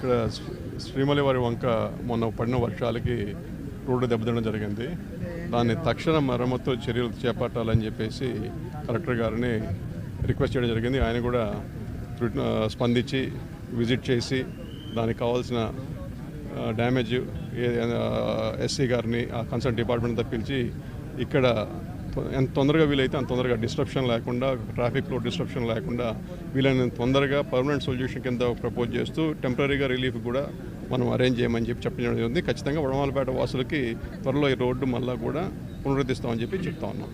ఇక్కడ శ్రీమలి వారి వంక మొన్న పడిన వర్షాలకి రోడ్డు దెబ్బతినడం జరిగింది. దాన్ని తక్షణ మరమ్మతు చర్యలు చేపట్టాలని చెప్పేసి కలెక్టర్ గారిని రిక్వెస్ట్ చేయడం జరిగింది. ఆయన కూడా స్పందించి విజిట్ చేసి దానికి కావాల్సిన డ్యామేజ్ ఎస్సీ గారిని ఆ కన్సర్న్ డిపార్ట్మెంట్ తప్పించి ఇక్కడ ఎంత తొందరగా వీలైతే అంత తొందరగా డిస్ట్రప్షన్ లేకుండా ట్రాఫిక్లో డిస్ట్రప్షన్ లేకుండా వీలైనంత తొందరగా పర్మనెంట్ సొల్యూషన్ కింద ప్రపోజ్ చేస్తూ టెంపరీగా రిలీఫ్ కూడా మనం అరేంజ్ చేయమని చెప్పి చెప్పడం జరిగింది. ఖచ్చితంగా వడమాలపేట వాసులకి త్వరలో ఈ రోడ్డు మళ్ళా కూడా పునరుద్ధిస్తామని చెప్పి చెప్తా ఉన్నాం.